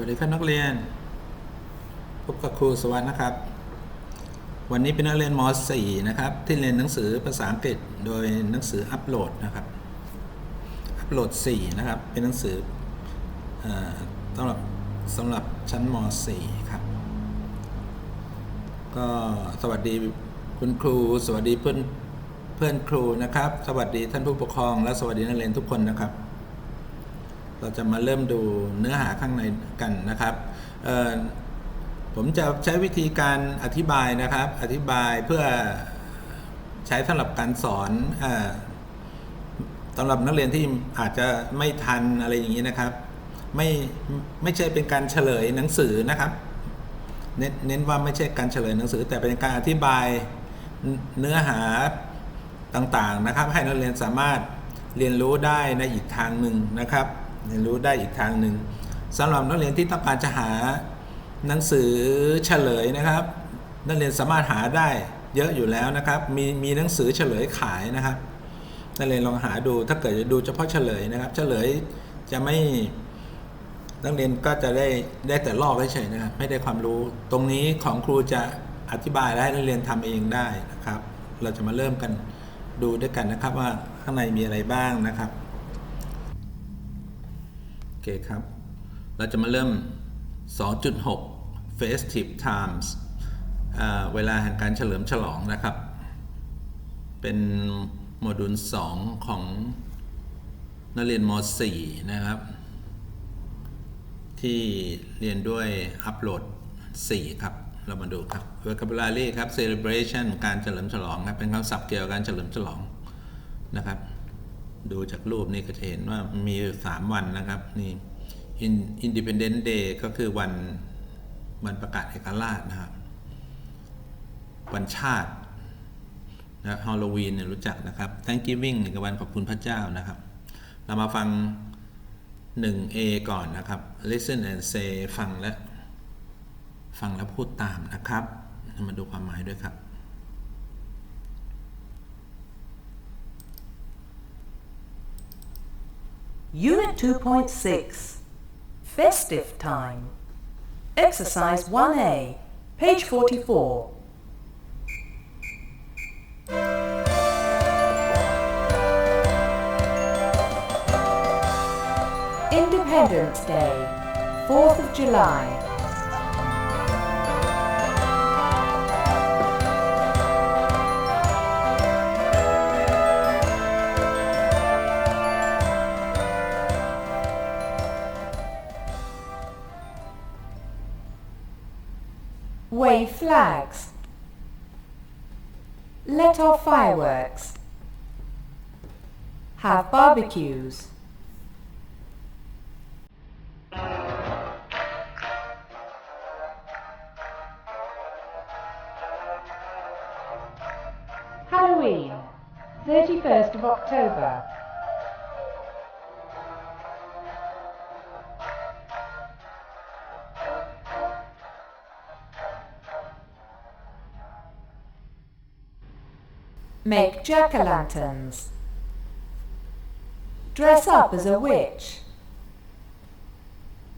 วัสดีครับนักเรียน พบกับครูสวัสดิ์นะครับ วันนี้เป็นนักเรียนม .4 นะครับ ที่เรียนหนังสือภาษาอังกฤษโดยหนังสืออัปโหลดนะครับ อัปโหลด 4 นะครับ เป็นหนังสือเอ่อสำหรับสำหรับชั้นม .4 ครับ ก็สวัสดีคุณครู สวัสดีเพื่อนเพื่อนครูนะครับ สวัสดีท่านผู้ปกครอง และสวัสดีนักเรียนทุกคนนะครับ เราจะมาเริ่มดูเนื้อหาข้างในกันนะครับ ผมจะใช้วิธีการอธิบายนะครับ อธิบายเพื่อใช้สำหรับการสอนอสำหรับนักเรียนที่อาจจะไม่ทันอะไรอย่างนี้นะครับ ไม่ไม่ใช่เป็นการเฉลยหนังสือนะครับเน้นเน้นว่าไม่ใช่การเฉลยหนังสือ แต่เป็นการอธิบายเนื้อหาต่างๆนะครับ ให้นักเรียนสามารถเรียนรู้ได้ในอีกทางหนึ่งนะครับ เรียนรู้ได้อีกทางหนึ่งสำหรับนักเรียนที่ต้องการจะหาหนังสือเฉลยนะครับ นักเรียนสามารถหาได้เยอะอยู่แล้วนะครับ มีมีหนังสือเฉลยขายนะครับ นักเรียนลองหาดูถ้าเกิดจะดูเฉพาะเฉลยนะครับ เฉลยจะไม่นักเรียนก็จะได้ได้แต่ลอกเฉยๆนะครับไม่ได้ความรู้ ตรงนี้ของครูจะอธิบายและให้นักเรียนทำเองได้นะครับ เราจะมาเริ่มกันดูด้วยกันนะครับว่าข้างในมีอะไรบ้างนะครับ เคครับ เราจะมาเริ่ม 2.6 festive times เวลาแห่งการเฉลิมฉลองนะครับ เป็นโมดูล 2 ของนักเรียนม .4 นะครับ ที่เรียนด้วยอัปโหลด 4 ครับ เรามาดูครับ vocabulary ครับ celebration การเฉลิมฉลองครับ เป็นคำศัพท์เกี่ยวกับการเฉลิมฉลองนะครับ ดูจากรูปนี่ก็จะเห็นว่ามี3วันนะครับ นี่ In- Independence Day ก็คือวันวันประกาศเอกราชนะครับ วันชาตินะฮอลโลวีนเนี่ยรู้จักนะครับ Thanksgiving นี่ก็วันขอบคุณพระเจ้านะครับ เรามาฟัง 1A ก่อนนะครับ listen and say ฟังและ ฟังแล้วพูดตามนะครับ มาดูความหมายด้วยครับ Unit 2.6 Festive Time. Exercise 1A Page 44 Independence Day 4th of July flags. Let off fireworks. Have barbecues. Halloween, 31st of October. Make jack o' lanterns. Dress up as a witch.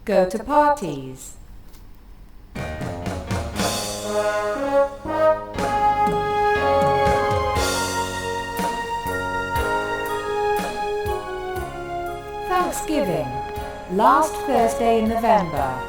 Go to parties. Thanksgiving. Last Thursday in November.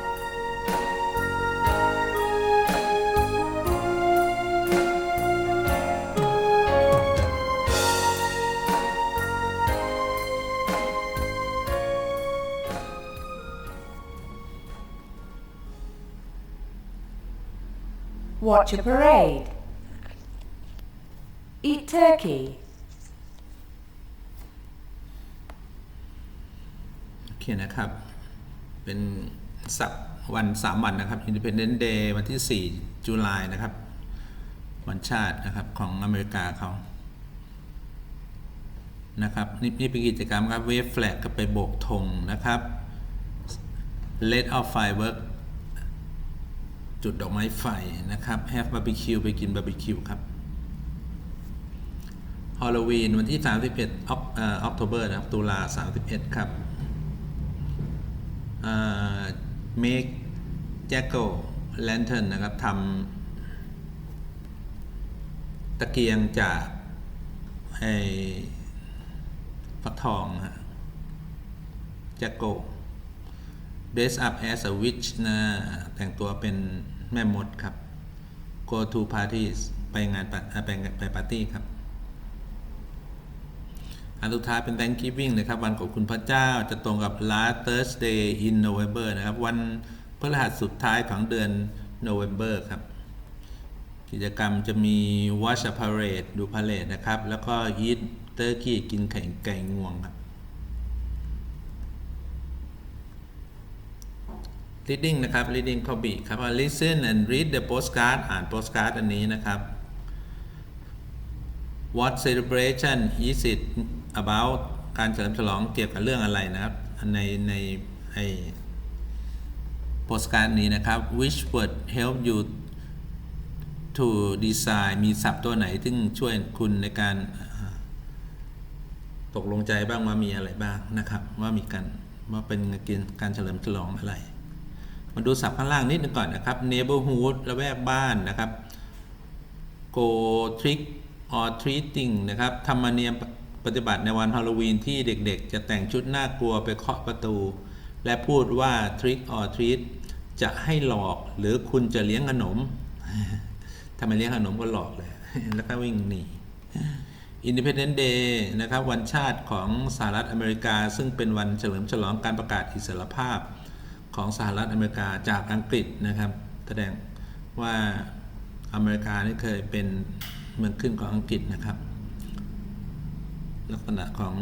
Watch a parade. Eat turkey. โอเคนะครับ เป็นสัปวัน3วันนะครับ Independence Day วันที่ 4 จุลายนะครับ วันชาตินะครับของอเมริกาเขานะครับนี่นี่เป็นกิจกรรมครับ Wave Flag ก็ไปโบกธงนะครับ Let off firework จุดดอกไม้ไฟนะครับ Have barbecue ไปกินบาร์บีคิวครับฮอลโลวีนวันที่ 31ออกเอ่ออกโทเบอร์นะครับ ตุลา 31 ครับอ่า make jack o' lantern นะครับทำตะเกียงจากไอ้ฟักทองนะฮะ jack o' dress up as a witch นะแต่งตัวเป็น แม่มดครับ go to parties ไปงานปาอ่าไปไปปาร์ตี้ครับ อันสุดท้ายเป็น Thanksgiving นะครับ วันขอบคุณพระเจ้าจะตรงกับ last Thursday in November นะครับ วันพฤหัสสุดท้ายของเดือน November ครับ กิจกรรมจะมี watch a parade ดูพาเลทนะครับ แล้วก็ eat turkey กินไข่ไก่งวงครับ reading นะครับ reading copy ครับ listen and read the postcard อ่าน postcard อันนี้นะครับ What celebration is it about การเฉลิมฉลองเกี่ยวกับเรื่องอะไรนะครับ ในในไอ postcard นี้นะครับ which word help you to design มีศัพท์ตัวไหนซึ่งช่วยคุณในการตกลงใจบ้างว่ามีอะไรบ้างนะครับ ว่ามีการว่าเป็นการเฉลิมฉลองอะไร มาดูศัพท์ข้างล่างนิดนึงก่อนนะครับ neighborhood ระแวกบ้านนะครับ go trick or treating นะครับธรรมเนียมปฏิบัติในวันฮาโลวีนที่เด็กๆ จะแต่งชุดน่ากลัวไปเคาะประตู และพูดว่า trick or treat จะให้หลอกหรือคุณจะเลี้ยงขนมถ้าไมเลี้ยงขนมก็หลอกเลย แล้วก็วิ่งหนี Independence Day นะครับ วันชาติของสหรัฐอเมริกา ซึ่งเป็นวันเฉลิมฉลองการประกาศอิสรภาพ ของสหรัฐอเมริกาจากอังกฤษนะครับ แสดงว่าอเมริกานี่เคยเป็นเมืองขึ้นของอังกฤษนะครับ ลักษณะของ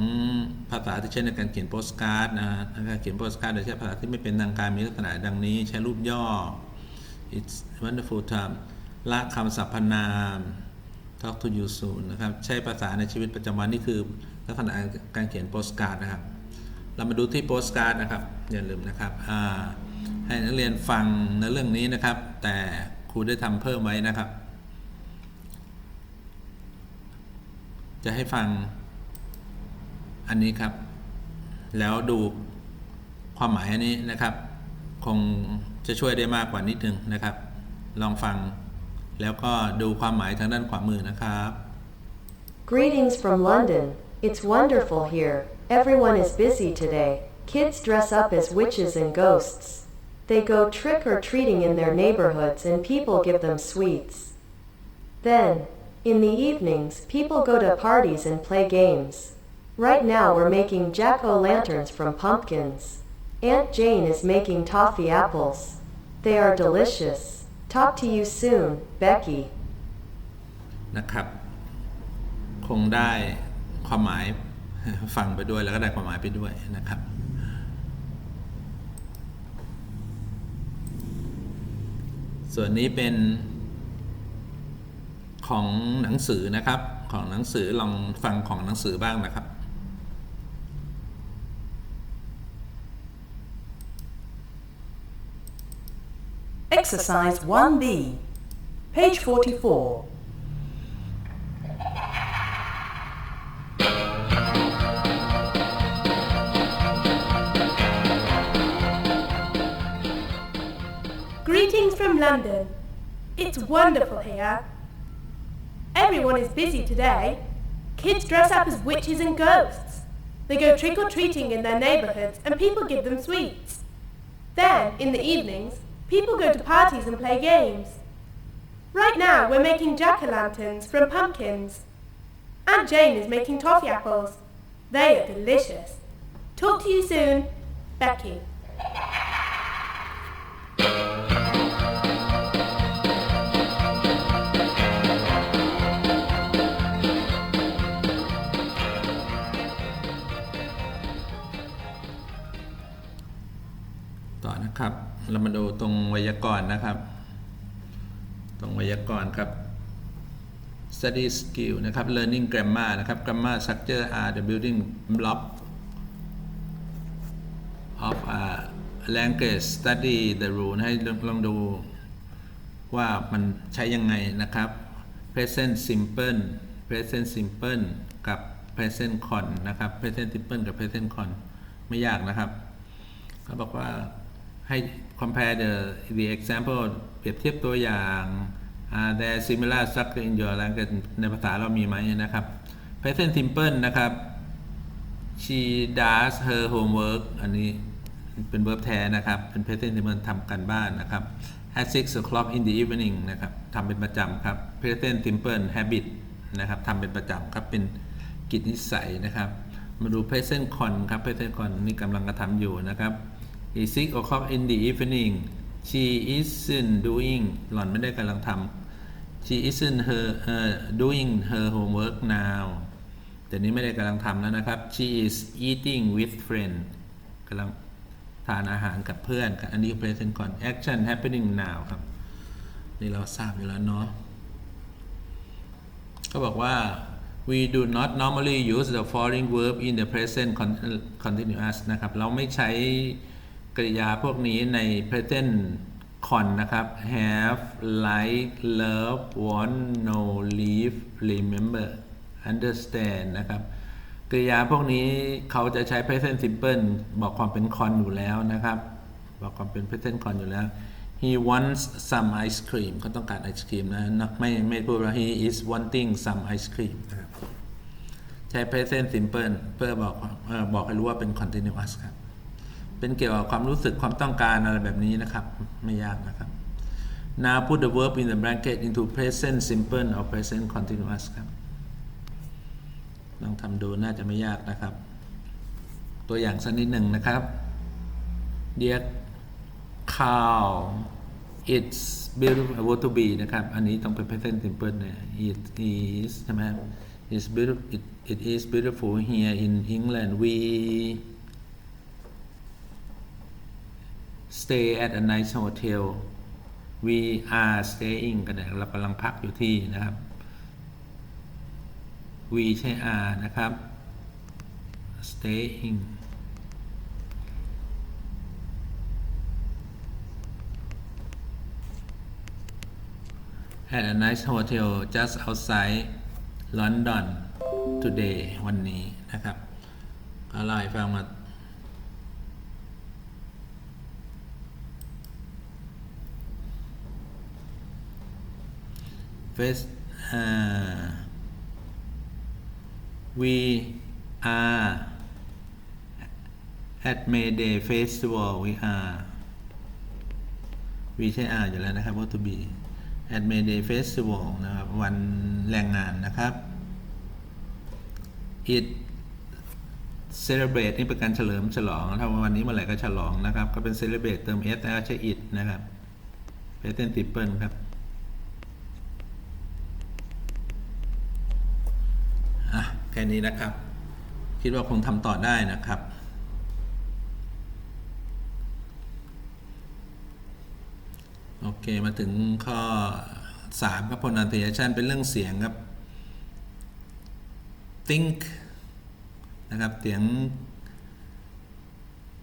ภาษาที่ใช้ในการเขียนโปสการ์ดนะฮะการเขียนโปสการ์ดโดยใช้ภาษาที่ไม่เป็นทางการมีลักษณะดังนี้ ใช้รูปย่อ it's wonderful time ละคำสรรพนาม talk to you soon นะครับ ใช้ภาษาในชีวิตประจำวันนี่คือลักษณะการเขียนโปสการ์ดนะครับ เรามาดูที่โปสการ์ดนะครับ อย่าลืมนะครับให้นักเรียนฟังในเรื่องนี้นะครับ แต่ครูได้ทำเพิ่มไว้นะครับ จะให้ฟังอันนี้ครับ แล้วดูความหมายอันนี้นะครับ คงจะช่วยได้มากกว่านิดนึงนะครับ ลองฟังแล้วก็ดูความหมายทางด้านขวามือนะครับ Greetings from London. It's wonderful here. Everyone is busy today. Kids dress up as witches and ghosts. They go trick or treating in their neighborhoods and people give them sweets. Then, in the evenings, people go to parties and play games. Right now, we're making jack o' lanterns from pumpkins. Aunt Jane is making toffee apples. They are delicious. Talk to you soon, Becky. นะครับ คงได้ความหมาย ฟังไปด้วยแล้วก็ได้ความหมายไปด้วยนะครับ ส่วนนี้เป็นของหนังสือนะครับ ของหนังสือลองฟังของหนังสือบ้างนะครับ Exercise 1B. Page 44. From London. It's wonderful here. Everyone is busy today. Kids dress up as witches and ghosts. They go trick or treating in their neighborhoods and people give them sweets. Then, in the evenings, people go to parties and play games. Right now, we're making jack o' lanterns from pumpkins. Aunt Jane is making toffee apples. They are delicious. Talk to you soon, Becky. เรามาดูตรงไวยากรณ์นะครับ ตรงไวยากรณ์ครับ study skill นะครับ learning grammar นะครับ grammar structure are the building block of a language study the rule ให้ลองดูว่ามันใช้ยังไงนะครับ present simple present simple กับ present con นะครับ present simple กับ present con ไม่ยากนะครับ เขาบอกว่าให้ compare the the example เปรียบเทียบตัวอย่าง are there similar structure in your language ในภาษาเรามีไหมนะครับ present simple นะครับ she does her homework อันนี้เป็น verb แท้นะครับ เป็น present simple ทำกันบ้านนะครับ at six o'clock in the evening นะครับทำเป็นประจำครับ present simple habit นะครับทำเป็นประจำครับ เป็นกิจนิสัยนะครับ มาดู present con ครับ present con นี่กำลังกระทำอยู่นะครับ is six o'clock in the evening she isn't doing หล่อนไม่ได้กำลังทำ she isn't her uh, doing her homework now แต่นี้ไม่ได้กำลังทำแล้วนะครับ she is eating with friend กำลังทานอาหารกับเพื่อนอันนี้ present con action happening now ครับ นี่เราทราบอยู่แล้วเนาะก็บอกว่า we do not normally use the following verb in the present continuous นะครับ เราไม่ใช้ กริยาพวกนี้ใน present con นะครับ have like love want know live remember understand นะครับกริยาพวกนี้เขาจะใช้ present simple บอกความเป็น con อยู่แล้วนะครับ บอกความเป็น present con อยู่แล้ว he wants some ice cream เขาต้องการไอศครีมนะไม่ไม่พูดว่า he is wanting some ice cream ใช้ present simple เพื่อบอกอบอกให้รู้ว่าเป็น continuous ครับ เป็นเกี่ยวกับความรู้สึกความต้องการอะไรแบบนี้นะครับ ไม่ยากนะครับ now put the verb in the bracket into present simple or present continuous ครับลองทำดูน่าจะไม่ยากนะครับ ตัวอย่างสักนิดหนึ่งนะครับ Dear cow it's beautiful to be นะครับ อันนี้ต้องเป็น present simple เนี่ย it is ใช่ไหม it's beautiful it, it is beautiful here in England we stay at a nice hotel we are staying กันเนี่ยเรากำลังพักอยู่ที่นะครับ we ใช่ are นะครับ staying at a nice hotel just outside London today วันนี้นะครับก็เล่าให้ฟังมา First uh, we are at Mayday Festival we are we ใช่ are อยู่แล้วนะครับ what to be at Mayday Festival นะครับ วันแรงงานนะครับ it celebrate นี่เป็นการเฉลิมฉลอง ถ้าวันนี้เมื่อไหร่ก็ฉลองนะครับ ก็เป็น celebrate เติม s แล้วใช้ it นะครับ present simple ครับ อะแค่ นี้นะครับ คิดว่าคงทำต่อได้นะครับ โอเคมาถึงข้อ 3 ครับ pronunciation เป็นเรื่องเสียงครับ think นะครับเสียง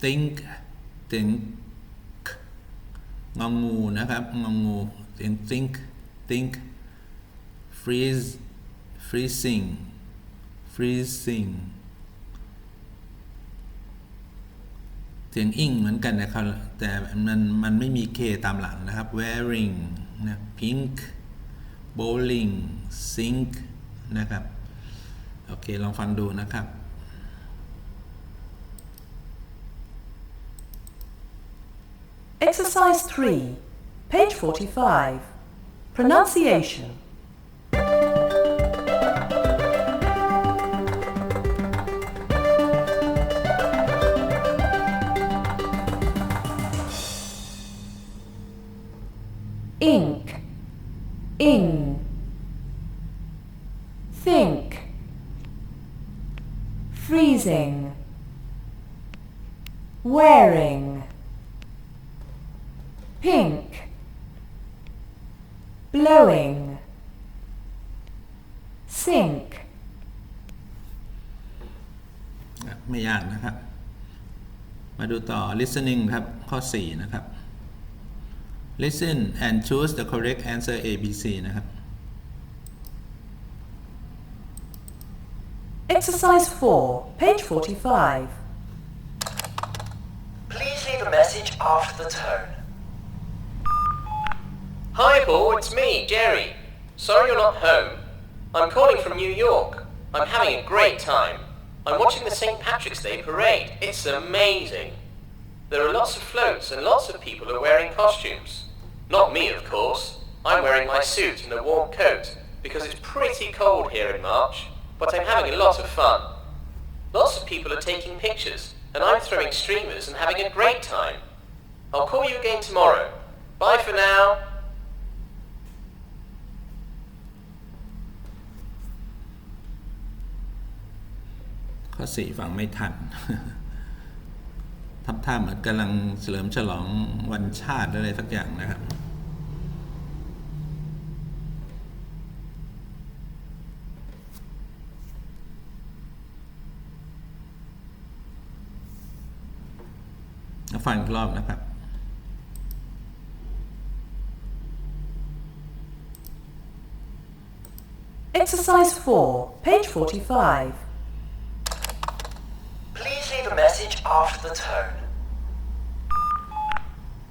think เสียง k งองูนะครับงองูเสียง think think freeze freezing freezing เสียงอิ่งเหมือนกันนะครับ แต่มันมันไม่มี K ตามหลังนะครับ wearing นะ pink bowling sink นะครับ โอเค ลองฟังดูนะครับ Exercise 3, page 45. Pronunciation. Ing, think, freezing, wearing pink, blowing, sink. ไม่ยากนะครับ มาดูต่อ listening ครับ ข้อ 4 นะครับ listen and choose the correct answer A B C นะครับ Exercise 4, page 45. Please leave a a message after the tone. Hi, Paul, it's me, Jerry. Sorry you're not home. I'm calling from New York. I'm having a great time. I'm watching the St. Patrick's Day parade. It's amazing. There are lots of floats and lots of people are wearing costumes. Not me, of course. I'm wearing my suit and a warm coat because it's pretty cold here in March, but I'm having a lot of fun. Lots of people are taking pictures, and I'm throwing streamers and having a great time. I'll call you again tomorrow. Bye for now. ข้อสี่ฟังไม่ทัน ทับท่าเหมือนกำลังเฉลิมฉลองวันชาติอะไรสักอย่างนะครับ ฟังอีกรอบนะครับ Exercise 4, page 45. Please leave a message after the tone.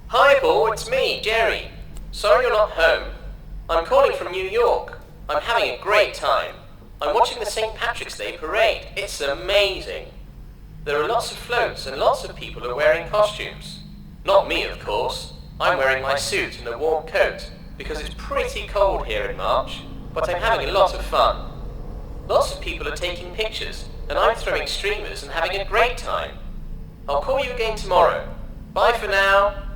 Hi, Paul, it's me, Jerry. Sorry you're not home. I'm calling from New York. I'm having a great time. I'm watching the St. Patrick's Day parade. It's amazing. There are lots of floats and lots of people are wearing costumes. Not me, of course. I'm wearing my suit and a warm coat because it's pretty cold here in March, but I'm having a lot of fun. Lots of people are taking pictures, and I'm throwing streamers and having a great time. I'll call you again tomorrow. Bye for now.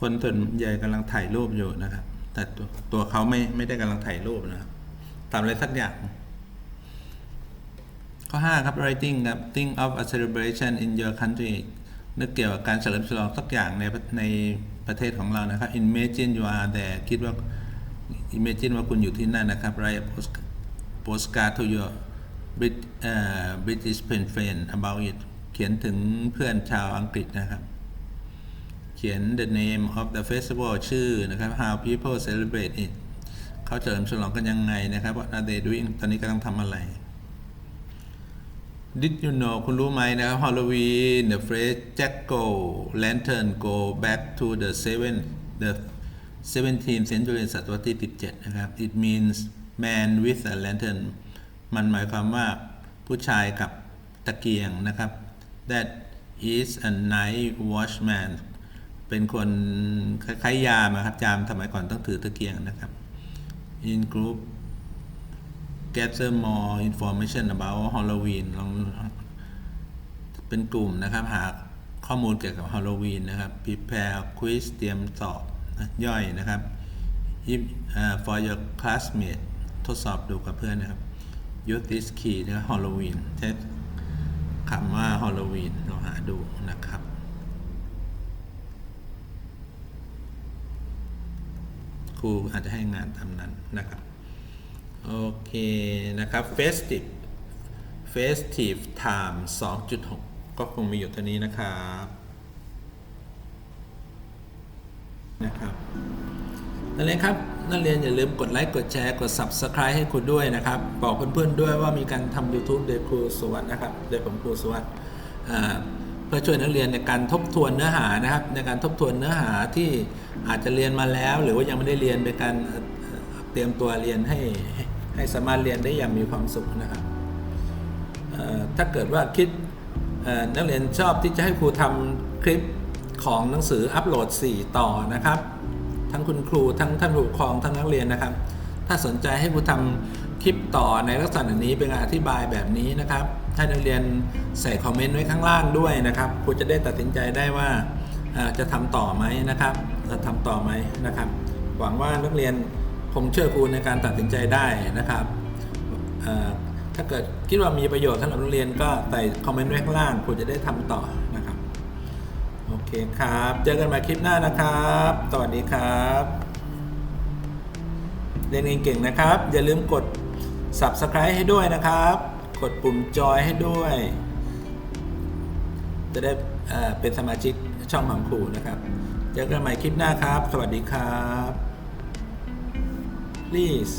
คนส่วนใหญ่กำลังถ่ายรูปอยู่นะครับ แต่ตัวตัวเขาไม่ไม่ได้กำลังถ่ายรูปนะครับทำอะไรสักอย่าง ข้อ 5 ครับ writing ครับ think of a celebration in your country นึกเกี่ยวกับการเฉลิมฉลองสักอย่างในในประเทศของเรานะครับ imagine you are there คิดว่า imagine ว่าคุณอยู่ที่นั่นนะครับ write a post postcard to your Brit เอ่อ British pen friend about it เขียนถึงเพื่อนชาวอังกฤษนะครับ เขียน the name of the festival ชื่อนะครับ how people celebrate it เขาเฉลิมฉลองกันยังไงนะครับ what are they doing ตอนนี้กำลังทำอะไร Did you know คุณรู้ไหมนะครับ Halloween the phrase Jack go lantern go back to the seven the 17th century ศตวรรษที่ 17 นะครับ it means man with a lantern มันหมายความว่าผู้ชายกับตะเกียงนะครับ that is a night watchman เป็นคนคล้ายๆยามครับยามสมัยก่อนต้องถือตะเกียงนะครับ in group gather more information about Halloween ลองเป็นกลุ่มนะครับ หาข้อมูลเกี่ยวกับ Halloween นะครับ prepare quiz เตรียมสอบย่อยนะครับ if uh, for your classmate ทดสอบดูกับเพื่อนนะครับ use this key นะครับ Halloween ใช้คำว่า Halloween ลองหาดูนะครับ ค รูอาจจะให้งานตามนั้นนะครับ โอเคนะครับ festive festive time 2.6 ก็คงมีอยู่ตัวนี้นะครับนะครับนั่นเองครับนักเรียนอย่าลืมกดไลค์กดแชร์กด subscribe ให้คุณด้วยนะครับ บอกเพื่อนๆด้วยว่ามีการทำ YouTube โดยครูสวัสด์นะครับโดยผมครูสวัสด์อ่า เพื่อช่วยนักเรียนในการทบทวนเนื้อหานะครับ ในการทบทวนเนื้อหาที่อาจจะเรียนมาแล้ว หรือว่ายังไม่ได้เรียนเป็นการเตรียมตัวเรียนให้ให้สามารถเรียนได้อย่างมีความสุขนะครับถ้าเกิดว่าคิดนักเรียนชอบที่จะให้ครูทำคลิปของหนังสืออัปโหลด 4 ต่อนะครับ ทั้งคุณครูทั้งท่านผู้ปกครองทั้งนักเรียนนะครับ ถ้าสนใจให้ครูทำคลิปต่อในลักษณะนี้เป็นการอธิบายแบบนี้นะครับ ให้นักเรียนใส่คอมเมนต์ไว้ข้างล่างด้วยนะครับครูจะได้ตัดสินใจได้ว่าจะทำต่อไหมนะครับจะทำต่อไหมนะครับ หวังว่านักเรียนคงเชื่อครูในการตัดสินใจได้นะครับถ้าเกิดคิดว่ามีประโยชน์สำหรับนักเรียนก็ใส่คอมเมนต์ไว้ข้างล่างครูจะได้ทำต่อนะครับโอเคครับ เจอกันใหม่คลิปหน้านะครับ สวัสดีครับ เรียนเก่งๆนะครับ อย่าลืมกด subscribe ให้ด้วยนะครับ กดปุ่มจอยให้ด้วย จะได้เป็นสมาชิกช่องหังครูนะครับ เจอกันใหม่คลิปหน้าครับ สวัสดีครับ please